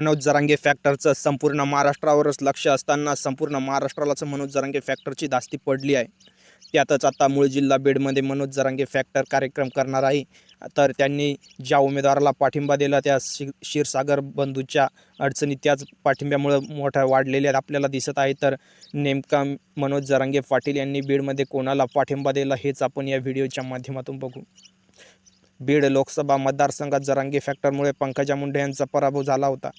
मनोज जरांगे फॅक्टरचं संपूर्ण महाराष्ट्रावरच लक्ष असताना संपूर्ण महाराष्ट्रालाच मनोज जरांगे फॅक्टरची धास्ती पडली आहे. त्यातच आता मूळ जिल्हा बीडमध्ये मनोज जरांगे फॅक्टर कार्यक्रम करणार आहे. तर त्यांनी ज्या उमेदवाराला पाठिंबा दिला त्या शि क्षीरसागर बंधूच्या अडचणी त्याच पाठिंब्यामुळं मोठ्या वाढलेल्या आपल्याला दिसत आहे. तर नेमका मनोज जरांगे पाटील यांनी बीडमध्ये कोणाला पाठिंबा दिला हेच आपण या व्हिडिओच्या माध्यमातून बघू. बीड लोकसभा मतदारसंघात जरांगी फॅक्टरमुळे पंकजा मुंडे यांचा पराभव झाला होता.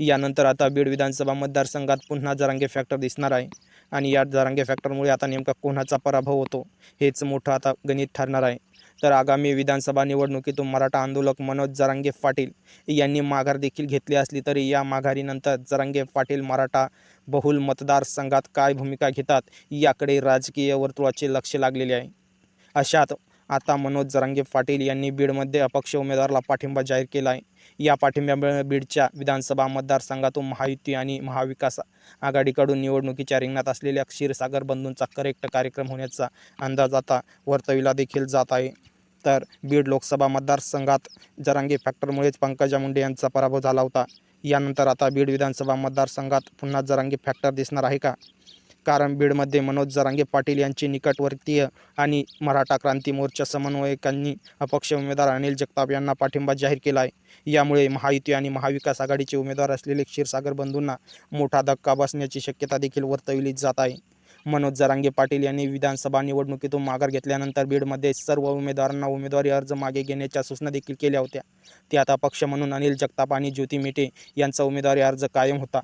यानंतर आता बीड विधानसभा मतदारसंघात पुन्हा जरांगे फॅक्टर दिसणार आहे आणि या जरांगे फॅक्टरमुळे आता नेमका कोणाचा पराभव होतो हेच मोठं आता गणित ठरणार आहे. तर आगामी विधानसभा निवडणुकीतून मराठा आंदोलक मनोज जरांगे पाटील यांनी माघार देखील घेतली असली तरी या माघारीनंतर जरांगे पाटील मराठा बहुल मतदारसंघात काय भूमिका घेतात याकडे राजकीय वर्तुळाचे लक्ष लागलेले आहे. अशात आता मनोज जरांगे पाटील यांनी बीडमध्ये अपक्ष उमेदवाराला पाठिंबा जाहीर केला आहे. या पाठिंब्यामुळे बीडच्या विधानसभा मतदारसंघातून महायुती आणि महाविकास आघाडीकडून निवडणुकीच्या रिंगणात असलेल्या क्षीरसागर बंधूंचा करेक्ट कार्यक्रम होण्याचा अंदाज आता वर्तविला देखील जात आहे. तर बीड लोकसभा मतदारसंघात जरांगे फॅक्टरमुळेच पंकजा मुंडे यांचा पराभव झाला होता. यानंतर आता बीड विधानसभा मतदारसंघात पुन्हा जरांगे फॅक्टर दिसणार आहे का? कारण बीडमध्ये मनोज जरांगे पाटील यांचे निकटवर्तीय आणि मराठा क्रांती मोर्चा समन्वयकांनी अपक्ष उमेदवार अनिल जगताप यांना पाठिंबा जाहीर केला आहे. यामुळे महायुती आणि महाविकास आघाडीचे उमेदवार असलेले क्षीरसागर बंधूंना मोठा धक्का बसण्याची शक्यता देखील वर्तविली जात आहे. मनोज जरांगे पाटील यांनी विधानसभा निवडणुकीतून माघार घेतल्यानंतर बीडमध्ये सर्व उमेदवारांना उमेदवारी अर्ज मागे घेण्याच्या सूचना देखील केल्या होत्या. ते आता पक्ष म्हणून अनिल जगताप आणि ज्योती मेटे यांचा उमेदवारी अर्ज कायम होता.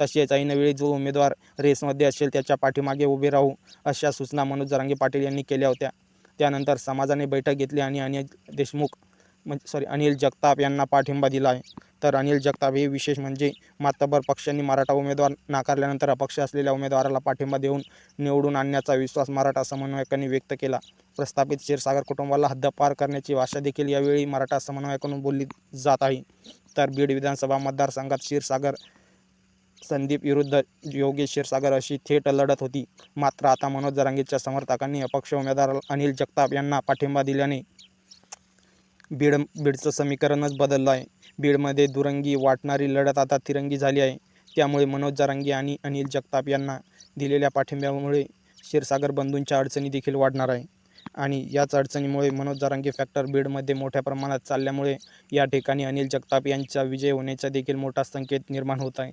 तसेच ऐनवेळी जो उमेदवार रेसमध्ये असेल त्याच्या पाठीमागे उभे राहू अशा सूचना मनोज जरांगे पाटील यांनी केल्या होत्या. त्यानंतर समाजाने बैठक घेतली आणि अनिल देशमुख म्हणजे सॉरी अनिल जगताप यांना पाठिंबा दिला आहे. तर अनिल जगताप हे विशेष म्हणजे मातबर पक्षांनी मराठा उमेदवार नाकारल्यानंतर अपक्ष असलेल्या उमेदवाराला पाठिंबा देऊन निवडून आणण्याचा विश्वास मराठा समन्वयकांनी व्यक्त केला. प्रस्थापित क्षीरसागर कुटुंबाला हद्दपार करण्याची भाषा देखील यावेळी मराठा समन्वयाकडून बोलली जात आहे. तर बीड विधानसभा मतदारसंघात क्षीरसागर संदीप विरुद्ध योगेश क्षीरसागर अशी थेट लढत होती. मात्र आता मनोज जरांगेच्या समर्थकांनी अपक्ष उमेदवार अनिल जगताप यांना पाठिंबा दिल्याने बीड बीडचं समीकरणच बदललं आहे. बीडमध्ये दुरंगी वाटणारी लढत आता तिरंगी झाली आहे. त्यामुळे मनोज जरांगे आणि अनिल जगताप यांना दिलेल्या पाठिंब्यामुळे क्षीरसागर बंधूंच्या अडचणी देखील वाढणार आहे. आणि याच अडचणीमुळे मनोज जरांगे फॅक्टर बीडमध्ये मोठ्या प्रमाणात चालल्यामुळे या ठिकाणी अनिल जगताप यांचा विजय होण्याचा देखील मोठा संकेत निर्माण होत आहे.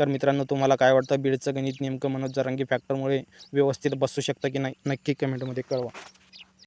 तर मित्रांनो तुम्हाला काय वाटतं? बीडचं गणित नेमकं मनोज जरांगी फॅक्टरमुळे व्यवस्थित बसू शकतं की नाही? नक्की कमेंटमध्ये कळवा.